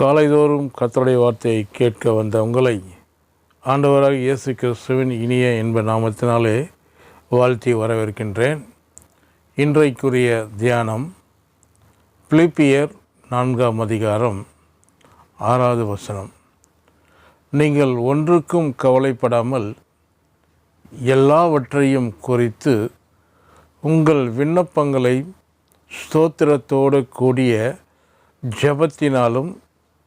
காலைதோறும் கத்தருடைய வார்த்தையை கேட்க வந்த உங்களை ஆண்டவராக இயேசு கிறிஸ்துவின் இனிய என்ப நாமத்தினாலே வாழ்த்தி வரவேற்கின்றேன். இன்றைக்குரிய தியானம் பிலிப்பியர் நான்காம் அதிகாரம் ஆறாவது வசனம். நீங்கள் ஒன்றுக்கும் கவலைப்படாமல் எல்லாவற்றையும் குறித்து உங்கள் விண்ணப்பங்களை ஸ்தோத்திரத்தோடு கூடிய ஜெபத்தினாலும்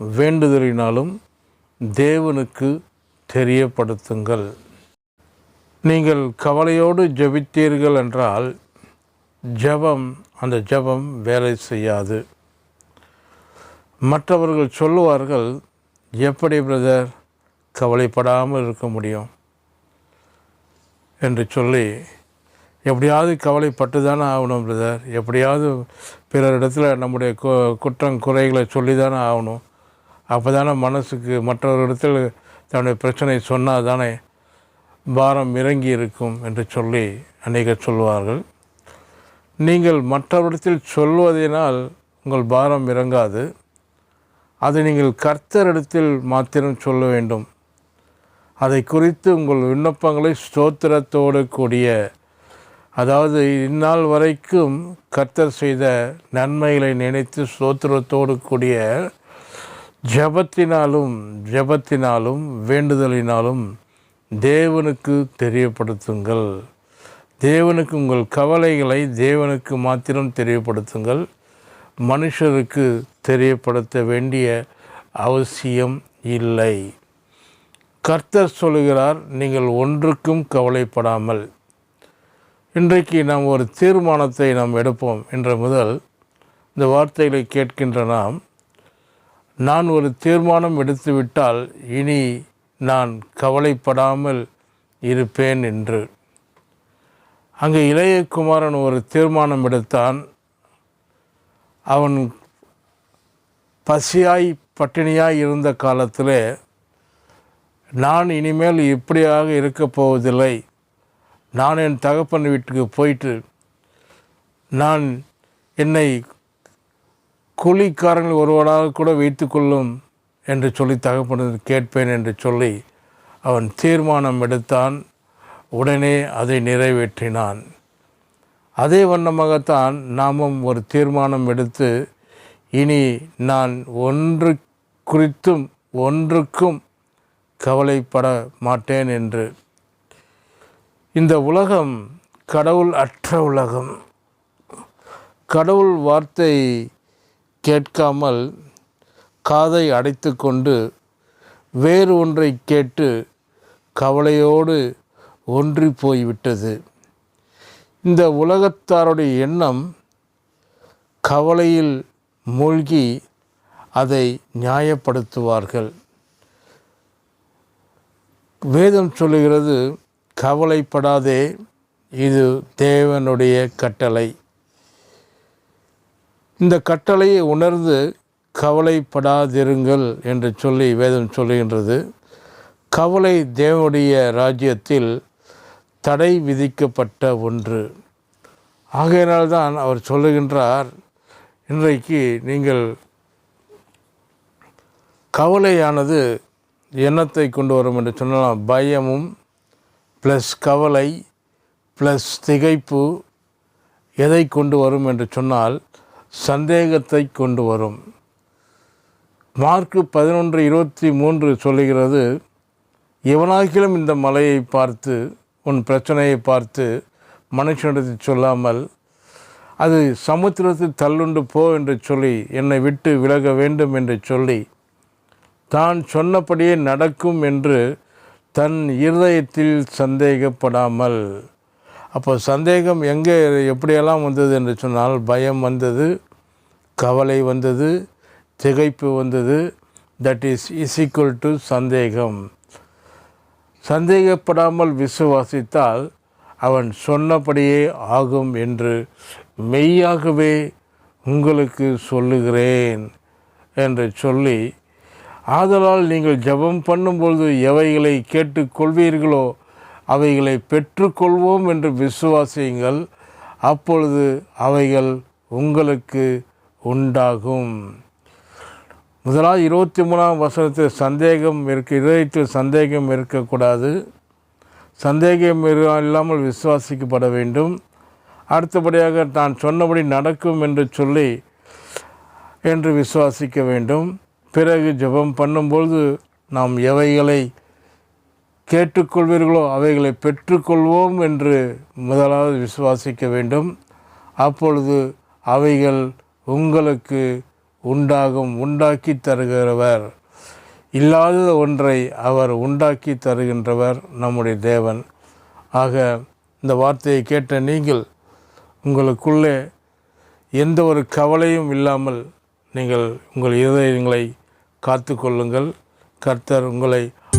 வேண்டுதலினாலும் தேவனுக்கு தெரியப்படுத்துங்கள். நீங்கள் கவலையோடு ஜெபித்தீர்கள் என்றால் ஜெபம் அந்த ஜெபம் வேலை செய்யாது. மற்றவர்கள் சொல்லுவார்கள் எப்படி பிரதர் கவலைப்படாமல் இருக்க முடியும்? என்று சொல்லி எப்படியாவது கவலைப்பட்டு தானே ஆகணும் பிரதர்? எப்படியாவது பிறரிடத்துல நம்முடைய கு குற்றம் குறைகளை சொல்லி தானே ஆகணும்? அப்போ தானே மனசுக்கு மற்றவரிடத்தில் தன்னுடைய பிரச்சனை சொன்னால் தானே பாரம் இறங்கி இருக்கும் என்று சொல்லி அநேகர் சொல்வார்கள் நீங்கள் மற்றவரிடத்தில் சொல்வதனால் உங்கள் பாரம் இறங்காது. அதை நீங்கள் கர்த்தரிடத்தில் மாத்திரம் சொல்ல வேண்டும். அதை குறித்து உங்கள் விண்ணப்பங்களை ஸ்தோத்திரத்தோடு கூடிய அதாவது இந்நாள் வரைக்கும் கர்த்தர் செய்த நன்மைகளை நினைத்து ஸ்தோத்திரத்தோடு கூடிய ஜபத்தினாலும் ஜபத்தினாலும் வேண்டுதலினாலும் தேவனுக்கு தெரியப்படுத்துங்கள். தேவனுக்கு உங்கள் கவலைகளை தேவனுக்கு மாத்திரம் தெரியப்படுத்துங்கள். மனுஷருக்கு தெரியப்படுத்த வேண்டிய அவசியம் இல்லை. கர்த்தர் சொல்கிறார் நீங்கள் ஒன்றுக்கும் கவலைப்படாமல். இன்றைக்கு நாம் ஒரு தீர்மானத்தை நாம் எடுப்போம். என்ற முதல் இந்த வார்த்தைகளை கேட்கின்ற நாம் நான் ஒரு தீர்மானம் எடுத்துவிட்டால் இனி நான் கவலைப்படாமல் இருப்பேன் என்று. அங்கே இளையகுமாரன் ஒரு தீர்மானம் எடுத்தான். அவன் பசியாய் பட்டினியாய் இருந்த காலத்தில் நான் இனிமேல் இப்படியாக இருக்கப் போவதில்லை. நான் என் தகப்பன் வீட்டுக்கு போயிட்டு நான் என்னை கூலிக்காரங்கள் ஒருவனாக கூட வைத்துக்கொள்ளும் என்று சொல்லி தகப்பனது கேட்பேன் என்று சொல்லி அவன் தீர்மானம் எடுத்தான். உடனே அதை நிறைவேற்றினான். அதே வண்ணமாகத்தான் நாமும் ஒரு தீர்மானம் எடுத்து இனி நான் ஒன்று குறித்தும் ஒன்றுக்கும் கவலைப்பட மாட்டேன் என்று. இந்த உலகம் கடவுள் அற்ற உலகம். கடவுள் வார்த்தை கேட்காமல் காதை அடைத்து கொண்டு வேறு ஒன்றை கேட்டு கவலையோடு ஒன்றி போய்விட்டது. இந்த உலகத்தாருடைய எண்ணம் கவலையில் மூழ்கி அதை நியாயப்படுத்துவார்கள். வேதம் சொல்லுகிறது கவலைப்படாதே இது தேவனுடைய கட்டளை. இந்த கட்டளையை உணர்ந்து கவலைப்படாதிருங்கள் என்று சொல்லி வேதம் சொல்லுகின்றது. கவலை தேவனுடைய ராஜ்யத்தில் தடை விதிக்கப்பட்ட ஒன்று. ஆகையினால்தான் அவர் சொல்லுகின்றார் இன்றைக்கு நீங்கள் கவலையானது எண்ணத்தை கொண்டு வரும் என்று சொல்லலாம் பயமும் ப்ளஸ் கவலை ப்ளஸ் திகைப்பு எதை கொண்டு வரும் என்று சொன்னால் சந்தேகத்தை கொண்டு வரும். மார்க்கு பதினொன்று இருபத்தி மூன்று சொல்லுகிறது எவனாகிலும் இந்த மலையை பார்த்து உன் பிரச்சனையை பார்த்து மனுஷனிடத்தில் சொல்லாமல் அது சமுத்திரத்தில் தள்ளுண்டு போ என்று சொல்லி என்னை விட்டு விலக வேண்டும் என்று சொல்லி தான் சொன்னபடியே நடக்கும் என்று தன் இருதயத்தில் சந்தேகப்படாமல் அப்போ சந்தேகம் எங்கே எப்படியெல்லாம் வந்தது என்று சொன்னால் பயம் வந்தது கவலை வந்தது திகைப்பு வந்தது. That is is equal to சந்தேகம். சந்தேகப்படாமல் விசுவாசித்தால் அவன் சொன்னபடியே ஆகும் என்று மெய்யாகவே உங்களுக்கு சொல்லுகிறேன் என்று சொல்லி ஆதலால் நீங்கள் ஜெபம் பண்ணும்பொழுது எவைகளை கேட்டுக்கொள்வீர்களோ அவைகளை பெற்றுக்கொள்வோம் என்று விசுவாசியுங்கள். அப்பொழுது அவைகள் உங்களுக்கு உண்டாகும். முதலாவது இருபத்தி மூணாம் வசனத்தில் சந்தேகம் இருக்க இதயத்தில் சந்தேகம் இருக்கக்கூடாது. சந்தேகம் இல்லாமல் விசுவாசிக்கப்பட வேண்டும். அடுத்தபடியாக நான் சொன்னபடி நடக்கும் என்று சொல்லி என்று விசுவாசிக்க வேண்டும். பிறகு ஜெபம் பண்ணும்பொழுது நாம் எவைகளை கேட்டுக்கொள்வீர்களோ அவைகளை பெற்றுக்கொள்வோம் என்று முதலாவது விசுவாசிக்க வேண்டும். அப்பொழுது அவைகள் உங்களுக்கு உண்டாகும் உண்டாக்கி தருகிறவர். இல்லாத ஒன்றை அவர் உண்டாக்கி தருகின்றவர் நம்முடைய தேவன். ஆக இந்த வார்த்தையை கேட்ட நீங்கள் உங்களுக்குள்ளே எந்த ஒரு கவலையும் இல்லாமல் நீங்கள் உங்கள் இருதயங்களை காத்து கொள்ளுங்கள் கர்த்தர் உங்களை